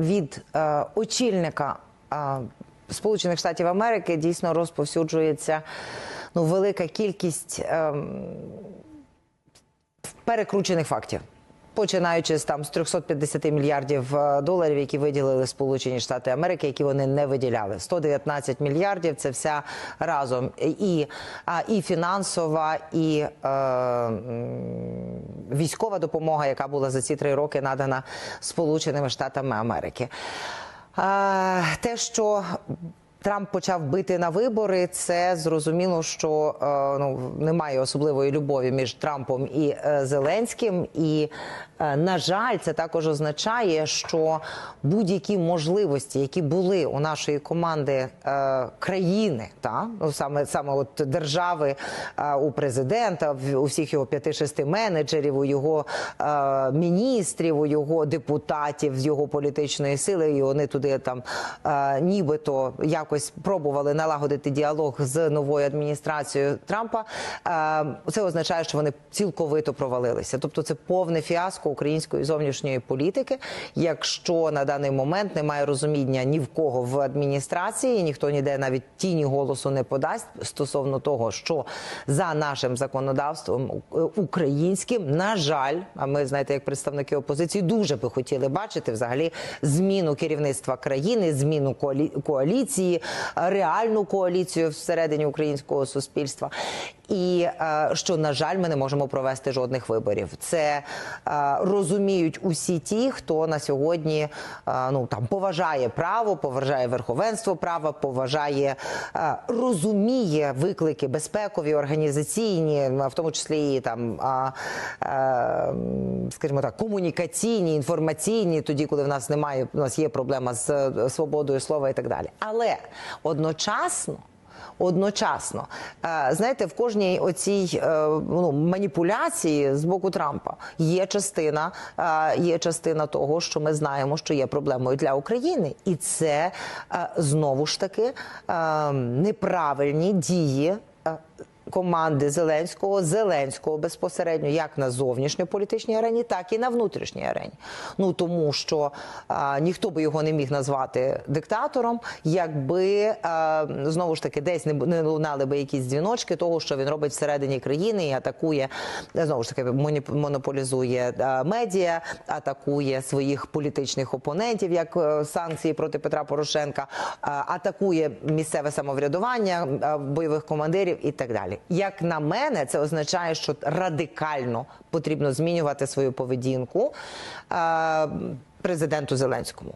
від е, очільника е, Сполучених Штатів Америки дійсно розповсюджується ну, велика кількість ем, перекручених фактів. Починаючи з там з 350 мільярдів е, доларів, які виділили Сполучені Штати Америки, які вони не виділяли. 119 мільярдів це вся разом і, і фінансова, і е, військова допомога, яка була за ці три роки надана Сполученими Штатами Америки. Те, що Трамп почав бити на вибори. Це зрозуміло, що е, ну немає особливої любові між Трампом і е, Зеленським. І е, на жаль, це також означає, що будь-які можливості, які були у нашої команди країни, та ну саме саме от держави у президента, у всіх його п'яти-шести менеджерів, у його міністрів, у його депутатів з його політичної сили, і вони туди там нібито якось пробували налагодити діалог з новою адміністрацією Трампа. Е, це означає, що вони цілковито провалилися. Тобто, це повне фіаско української зовнішньої політики. Якщо на даний момент немає розуміння ні в кого в адміністрації, ніхто ніде навіть тіні голосу не подасть стосовно того, що за нашим законодавством е, українським, на жаль, а ми знаєте, як представники опозиції, дуже би хотіли бачити взагалі зміну керівництва країни, зміну коалі- коаліції, реальну коаліцію всередині українського суспільства. І е, що на жаль, ми не можемо провести жодних виборів. Це е, розуміють усі ті, хто на сьогодні е, ну там поважає право, поважає верховенство права, поважає, розуміє виклики безпекові, організаційні, в тому числі і там, скажімо так, комунікаційні, інформаційні, тоді, коли в нас немає, у нас є проблема з свободою слова і так далі. Але одночасно. Одночасно, Е, знаєте, в кожній оцій е, ну, маніпуляції з боку Трампа є частина, е, є частина того, що ми знаємо, що є проблемою для України, і це знову ж таки неправильні дії. Команди Зеленського, Зеленського безпосередньо як на зовнішньополітичній арені, так і на внутрішній арені. Ну тому що а, ніхто би його не міг назвати диктатором, якби а, знову ж таки десь не, не лунали би якісь дзвіночки того, що він робить всередині країни і атакує знову ж таки монополізує а, медіа, атакує своїх політичних опонентів, як е, санкції проти Петра Порошенка, а, атакує місцеве самоврядування, а, бойових командирів і так далі. Як на мене, це означає, що радикально потрібно змінювати свою поведінку президенту Зеленському.